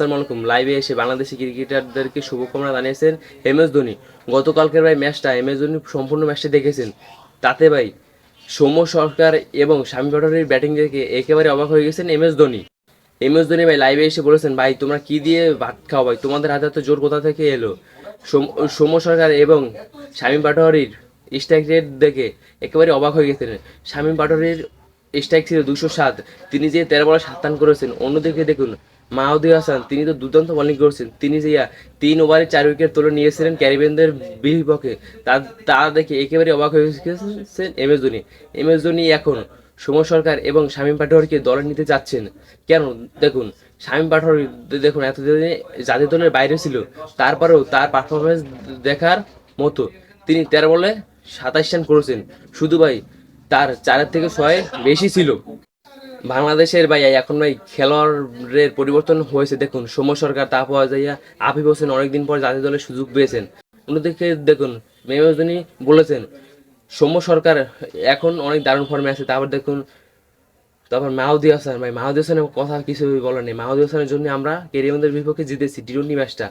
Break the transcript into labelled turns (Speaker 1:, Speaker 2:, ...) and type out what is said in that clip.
Speaker 1: আসসালামু লাইভে এসে বাংলাদেশি ক্রিকেটারদেরকে শুভকামনা জানিয়েছেন এম এস ধোনি। গতকালকের ভাই ম্যাচটা এম এস ধোনি সম্পূর্ণ ম্যাচটা দেখেছেন। তাতে ভাই সৌম্য সরকার এবং স্বামী পাটোয়ারির ব্যাটিং দেখে একেবারে অবাক হয়ে গেছেন M S Dhoni. M S Dhoni ভাই লাইভে এসে বলেছেন, ভাই, তোমরা কি দিয়ে ভাত খাও ভাই? তোমাদের হাতে তো জোর কোথা থেকে এলো? সৌম- সৌম্য সরকার এবং স্বামী পাটোয়ারির স্ট্রাইক রেট দেখে একেবারে অবাক হয়ে গেছেন। স্বামী পাটোয়ারির স্ট্রাইক ছিল দুশো সাত। তিনি যে তেরো বলে সাত রান করেছেন, অন্যদিকে দেখুন মাহদি হাসান, তিনি তো দুর্দান্ত বোলিং করেছেন। তিনি যে তিন ওভারে চার উইকেট তুলে নিয়েছিলেন ক্যারিবিয়ানদের বিপক্ষে। তা তা দেখে একেবারে অবাক হয়ে গেছেন M S Dhoni. M S Dhoni এখন সৌম্য সরকার এবং শামীম পাটোয়ারিকে দলে নিতে চাচ্ছেন। কেন? দেখুন, শামীম পাটোয়ারি দেখুন, এতদিনে জাতীয় দলের বাইরে ছিল। তারপরেও তার পারফরমেন্স দেখার মতো। তিনি তেরো বলে সাতাশ রান করেছেন। শুধু ভাই, তার চারের থেকে ছয় বেশি ছিল। বাংলাদেশের ভাই, এখন ভাই খেলোয়াড়ের পরিবর্তন হয়েছে। দেখুন, সৌম্য সরকার তারপর যাইয়া আফিফ হোসেন অনেকদিন পর জাতীয় দলের সুযোগ পেয়েছেন। অন্যদিকে দেখুন মেমজনী বলেছেন, সৌম্য সরকার এখন অনেক দারুণ ফর্মে আছে। তারপর দেখুন, তারপর মাহদি হাসান ভাই, মাহদি হাসানের কথা কিছু বলার নেই। মাহদি হাসানের জন্য আমরা কেরিয়ামদের বিপক্ষে জিতেছি টি টোয়েন্টি ম্যাচটা